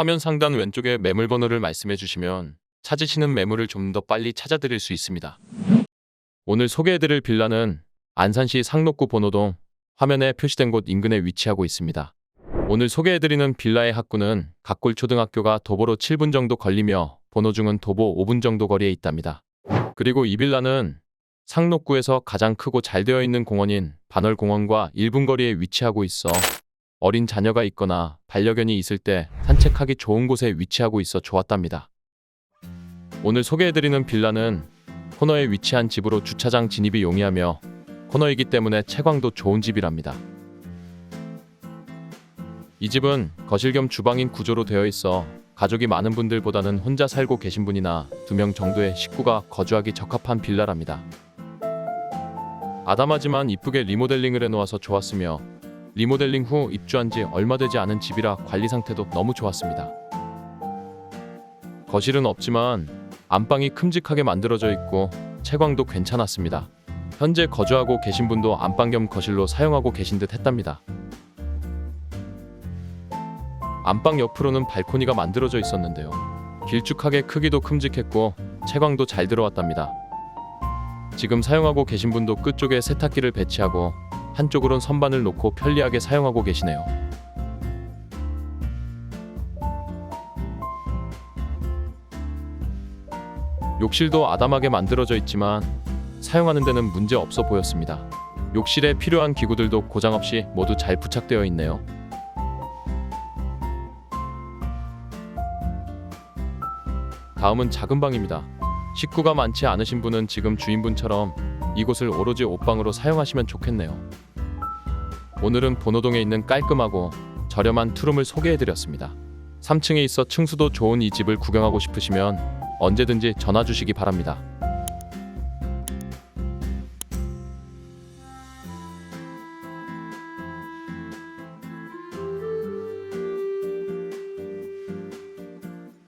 화면 상단 왼쪽에 매물 번호를 말씀해 주시면 찾으시는 매물을 좀 더 빨리 찾아드릴 수 있습니다. 오늘 소개해드릴 빌라는 안산시 상록구 번호동 화면에 표시된 곳 인근에 위치하고 있습니다. 오늘 소개해드리는 빌라의 학구는 각골초등학교가 도보로 7분 정도 걸리며 번호중은 도보 5분 정도 거리에 있답니다. 그리고 이 빌라는 상록구에서 가장 크고 잘 되어 있는 공원인 반월공원과 1분 거리에 위치하고 있어 어린 자녀가 있거나 반려견이 있을 때 산책하기 좋은 곳에 위치하고 있어 좋았답니다. 오늘 소개해드리는 빌라는 코너에 위치한 집으로 주차장 진입이 용이하며 코너이기 때문에 채광도 좋은 집이랍니다. 이 집은 거실 겸 주방인 구조로 되어 있어 가족이 많은 분들보다는 혼자 살고 계신 분이나 두 명 정도의 식구가 거주하기 적합한 빌라랍니다. 아담하지만 이쁘게 리모델링을 해놓아서 좋았으며 리모델링 후 입주한 지 얼마 되지 않은 집이라 관리 상태도 너무 좋았습니다. 거실은 없지만 안방이 큼직하게 만들어져 있고 채광도 괜찮았습니다. 현재 거주하고 계신 분도 안방 겸 거실로 사용하고 계신 듯 했답니다. 안방 옆으로는 발코니가 만들어져 있었는데요. 길쭉하게 크기도 큼직했고 채광도 잘 들어왔답니다. 지금 사용하고 계신 분도 끝쪽에 세탁기를 배치하고 한쪽으론 선반을 놓고 편리하게 사용하고 계시네요. 욕실도 아담하게 만들어져 있지만 사용하는 데는 문제 없어 보였습니다. 욕실에 필요한 기구들도 고장 없이 모두 잘 부착되어 있네요. 다음은 작은 방입니다. 식구가 많지 않으신 분은 지금 주인분처럼 이곳을 오로지 옷방으로 사용하시면 좋겠네요. 오늘은 본호동에 있는 깔끔하고 저렴한 투룸을 소개해드렸습니다. 3층에 있어 층수도 좋은 이 집을 구경하고 싶으시면 언제든지 전화 주시기 바랍니다.